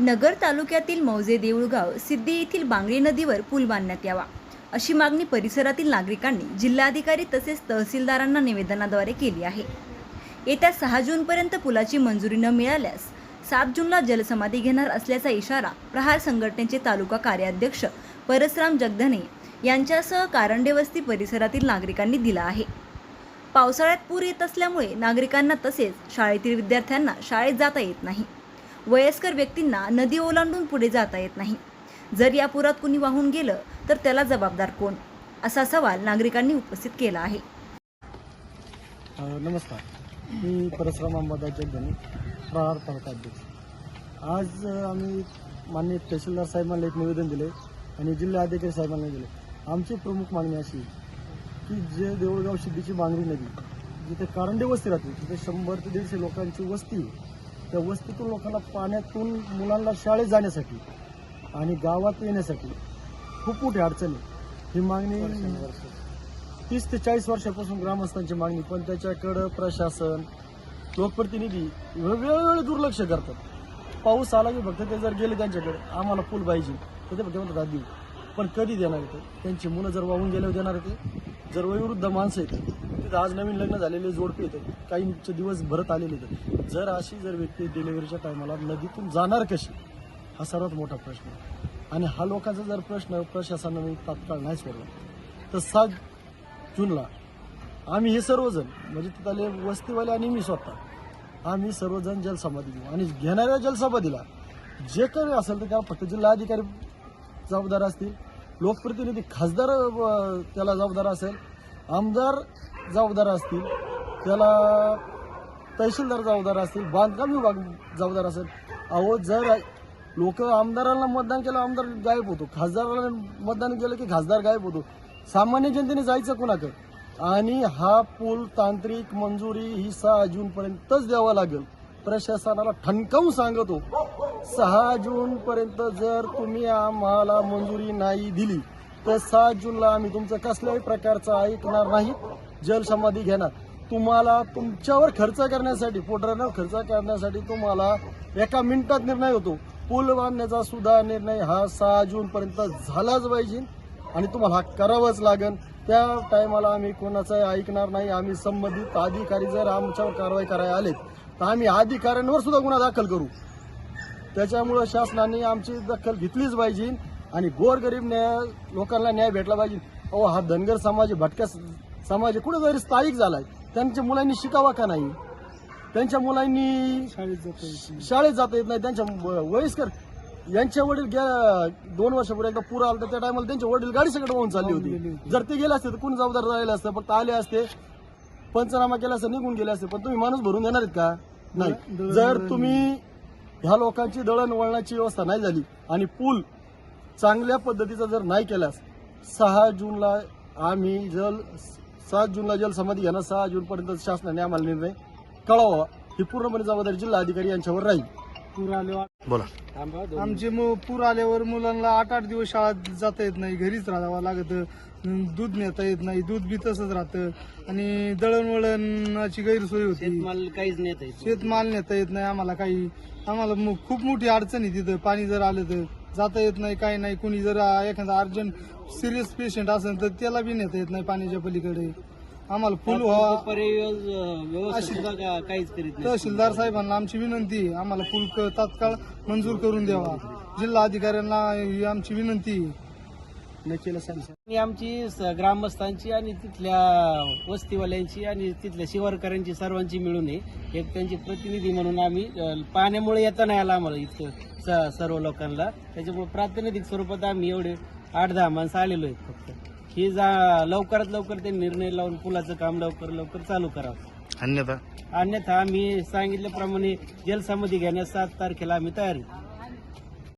नगर तालुक्यातील मौजे देऊळगाव सिद्धी येथील बांगडी नदीवर पूल बांधण्यात यावा. अशी मागणी परिसरातील नागरिकांनी जिल्हाधिकारी तसेच तहसीलदारांना निवेदनाद्वारे केली आहे. येत्या सहा जूनपर्यंत पुलाची मंजुरी न मिळाल्यास सात जूनला जलसमाधी घेणार असल्याचा इशारा प्रहार संघटनेचे तालुका कार्याध्यक्ष परसराम जगधने यांच्यासह कारंडेवस्ती परिसरातील नागरिकांनी दिला आहे. पावसाळ्यात पूर येत असल्यामुळे नागरिकांना तसेच शाळेतील विद्यार्थ्यांना शाळेत जाता येत नाही. वयस्कर व्यक्तींना नदी ओलांडून पुढे जाता येत नाही. जर या पुरात कुणी वाहून गेलं तर त्याला जबाबदार कोण? असा सवाल नागरिकांनी उपस्थित केला आहे. नमस्कार. मी परशुराम अंबादास जगधनी प्रहार तालुका अध्यक्ष. आज आम्ही माननीय तहसीलदार साहेबांना एक निवेदन दिले आणि जिल्हा अधिकारी साहेबांना दिले आमची प्रमुख मागणी अशी आहे की जे देऊळगाव सिद्धीची बांगडी नदी जिथे कारंडे वस्ती राहते तिथे शंभर ते दीडशे लोकांची वस्ती त्या वस्तीतून लोकांना पाण्यातून मुलांना शाळेत जाण्यासाठी आणि गावात येण्यासाठी खूप मोठी अडचण आहे. ही मागणी तीस ते चाळीस वर्षापासून ग्रामस्थांची मागणी पण त्याच्याकडं प्रशासन लोकप्रतिनिधी वेळोवेळी दुर्लक्ष करतात. पाऊस आला की फक्त ते जर गेले त्यांच्याकडे आम्हाला पूल पाहिजे तर ते फक्त म्हणतात देऊ. पण कधी देणार ते? त्यांची मुलं जर वाहून गेल्यावर देणार ते? जर वयोवृद्ध माणसं आहेत तिथं आज नवीन लग्न झालेले जोडपे येतात काहींचे दिवस भरत आलेले आहेत. जर अशी जर व्यक्ती डिलिव्हरीच्या टायमाला नदीतून जाणार कशी? हा सर्वात मोठा प्रश्न. आहे आणि हा लोकांचा जर प्रश्न प्रशासनाने तात्काळ नाही सोडला तर सात जूनला आम्ही हे सर्वजण म्हणजे तिथले वस्तीवाले आणि मी स्वतः आम्ही सर्वजण जलसमाधी घेऊ. आणि घेणाऱ्या जलसमाधीला जे काही असेल तर त्याला फक्त जिल्हाधिकारी जबाबदार असतील लोकप्रतिनिधी खासदार त्याला जबाबदार असेल आमदार जबाबदार असतील त्याला तहसीलदार जबाबदार असतील बांधकाम विभाग जबाबदार असेल. अहो जर लोक आमदारांना मतदान केलं आमदार गायब होतो. खासदाराला मतदान केलं की खासदार गायब होतो. सामान्य जनतेने जायचं कोणाकडे? आणि हा पूल तांत्रिक मंजुरी ही सहा जूनपर्यंतच द्यावा लागेल. प्रशासनाला ठणकावून सांगतो सहा जूनपर्यंत जर तुम्ही आम्हाला मंजुरी नाही दिली तर सात जूनला आम्ही तुमचं कसल्याही प्रकारचं ऐकणार नाही. जलसमाधी घेणार. तुम्हाला तुमच्यावर खर्च करण्यासाठी पोटरांवर खर्च करण्यासाठी तुम्हाला एका मिनिटात निर्णय होतो. पूल बांधण्याचा सुद्धा निर्णय हा सहा जूनपर्यंत झालाच पाहिजे आणि तुम्हाला हा करावाच लागेल. त्या टायमाला आम्ही कोणाचं ऐकणार नाही. आम्ही संबंधित अधिकारी जर आमच्यावर कारवाई करायला आलेत तर आम्ही अधिकाऱ्यांवर सुद्धा गुन्हा दाखल करू. त्याच्यामुळं शासनाने आमची दखल घेतलीच पाहिजे आणि गोरगरीब न्याय लोकांना न्याय भेटला पाहिजे. अहो हा धनगर समाज भटक्या समाज कुठेतरी स्थायिक झालाय त्यांच्या मुलांनी शिकावा का नाही? त्यांच्या मुलांनी शाळेत जाता येत नाही. त्यांच्या वयस्कर यांच्या वडील गे- दोन वर्षापूर्वी एकदा पूर आला तर त्या टायमाला त्यांचे वडील गाडी सगळं वाहून चालली होती. जर ते गेले असते तर कोणी जबाबदार राहिले असतं? फक्त आले असते पंचनामा केला असता निघून गेले असते. पण तुम्ही माणूस भरून देणार आहेत का? नाही. जर तुम्ही ह्या लोकांची दळणवळणाची व्यवस्था नाही झाली आणि पूल चांगल्या पद्धतीचा जर नाही केल्यास सहा जूनला आम्ही जल सात जूनला जलसमाधी घेणार सहा जून पर्यंत शासनाने आम्हाला निर्णय कळवावा ही पूर्णपणे जबाबदारी जिल्हा अधिकारी यांच्यावर राहील. पूर आल्यावर बोला. आमचे मु- पूर आल्यावर मुलांना आठ आठ दिवस शाळेत जाता येत नाही घरीच राहावं लागत. दूध नेता येत नाही दूध बी तसंच राहतं. आणि दळणवळणाची गैरसोय होती. शेतमाल काहीच नेता. शेतमाल नेता येत नाही आम्हाला काही. आम्हाला खूप मोठी अडचण आहे तिथं. पाणी जर आलं तर. जाता येत नाही काही नाही. कोणी जर एखादा अर्जंट सिरियस पेशंट असेल तर त्याला बी नेता येत नाही पाण्याच्या पलीकडे. आम्हाला फुल व्हावा पर्याय काहीच करीत नाही. तहसीलदार साहेबांना आमची विनंती आहे. आम्हाला पूल क- तात्काळ मंजूर करून द्यावा. जिल्हा अधिकाऱ्यांना ही आमची विनंती आहे. आमची ग्रामस्थांची आणि तिथल्या वस्तीवाल्यांची आणि तिथल्या शिवारकऱ्यांची सर्वांची मिळून एक त्यांचे प्रतिनिधी म्हणून आम्ही पाण्यामुळे येता नाही आला आम्हाला इथं सर्व लोकांना. त्याच्यामुळे प्रातिनिधिक स्वरूपात आम्ही एवढे आठ दहा माणसं आलेलो आहेत फक्त. ही जा लवकरात लवकर ते निर्णय लावून पुलाचं काम लवकर लवकर चालू करावं. अन्यथा? अन्यथा आम्ही सांगितल्याप्रमाणे जलसमाधी घेण्यास सात तारखेला आम्ही तयार